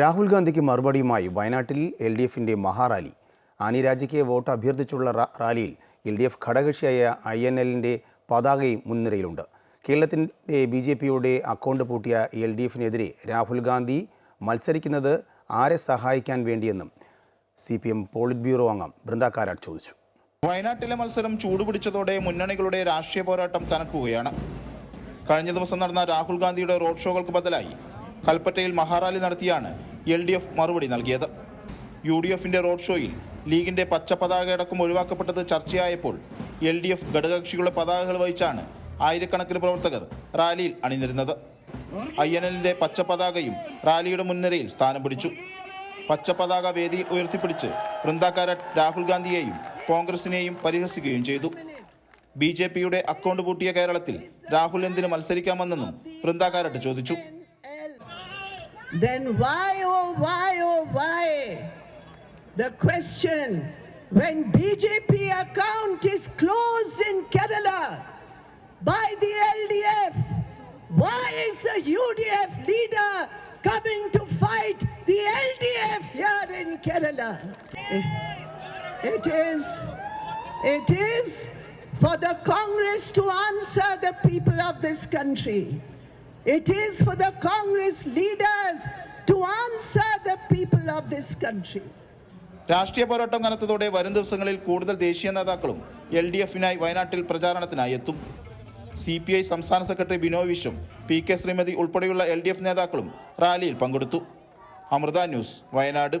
രാഹുൽ ഗാന്ധിക്ക് മറുപടിയുമായി വയനാട്ടിൽ എൽ ഡി എഫിന്റെ മഹാറാലി. ആനി വോട്ട് അഭ്യർത്ഥിച്ചുള്ള റാലിയിൽ എൽ ഡി എഫ് ഘടകകക്ഷിയായ ഐ എൻ എല്ലിന്റെ പതാകയും മുൻനിരയിലുണ്ട്. കേരളത്തിന്റെ ബി ജെ പിയുടെ അക്കൗണ്ട് പൂട്ടിയ എൽ ഡി എഫിനെതിരെ രാഹുൽ ഗാന്ധി മത്സരിക്കുന്നത് ആരെ സഹായിക്കാൻ വേണ്ടിയെന്നും C P M politburo അംഗം ബൃന്ദ ചോദിച്ചു. വയനാട്ടിലെ മത്സരം ചൂടുപിടിച്ചതോടെ മുന്നണികളുടെ രാഷ്ട്രീയ പോരാട്ടം കനക്കുകയാണ്. കഴിഞ്ഞ ദിവസം നടന്ന രാഹുൽ ഗാന്ധിയുടെ റോഡ് ഷോകൾക്ക് ബദലായി. കൽപ്പറ്റയിൽ മഹാറാലി നടത്തിയാണ് എൽ ഡി എഫ് മറുപടി നൽകിയത്. യു ഡി എഫിന്റെ റോഡ് ഷോയിൽ ലീഗിന്റെ പച്ച പതാക അടക്കം ഒഴിവാക്കപ്പെട്ടത് ചർച്ചയായപ്പോൾ എൽ ഡി എഫ് ഘടകകക്ഷികളുടെ പതാകകൾ വഹിച്ചാണ് ആയിരക്കണക്കിന് പ്രവർത്തകർ റാലിയിൽ അണിനിരുന്നത്. ഐ എൻ എല്ലിന്റെ പച്ച പതാകയും റാലിയുടെ മുൻനിരയിൽ സ്ഥാനം പിടിച്ചു. പച്ച പതാക വേദിയിൽ ഉയർത്തിപ്പിടിച്ച് വൃന്ദാകാരറ്റ് രാഹുൽ ഗാന്ധിയെയും കോൺഗ്രസിനെയും പരിഹസിക്കുകയും ചെയ്തു. ബി ജെ പിയുടെ അക്കൗണ്ട് പൂട്ടിയ കേരളത്തിൽ രാഹുൽ എന്തിന് മത്സരിക്കാമെന്നും വൃന്ദാകാരറ്റ് ചോദിച്ചു. Then why, oh, why, oh, why? The question when BJP account is closed in Kerala by the LDF, why is the UDF leader coming to fight the LDF here in Kerala? Eh, it is, it is for the Congress to answer the people of this country. It is for the Congress leaders to answer the people of this country. രാഷ്ട്രീയ പോരാട്ടം കനത്തതോടെ വരും ദിവസങ്ങളിൽ കൂടുതൽ ദേശീയ നേതാക്കളും L D എഫിനായി വയനാട്ടിൽ പ്രചാരണത്തിനായി എത്തും. സി പി ഐ സംസ്ഥാന secretary Binoy Viswam P K Sreemathi ഉൾപ്പെടെയുള്ള എൽ ഡി എഫ് നേതാക്കളും റാലിയിൽ പങ്കെടുത്തു. അമൃത ന്യൂസ് വയനാട്.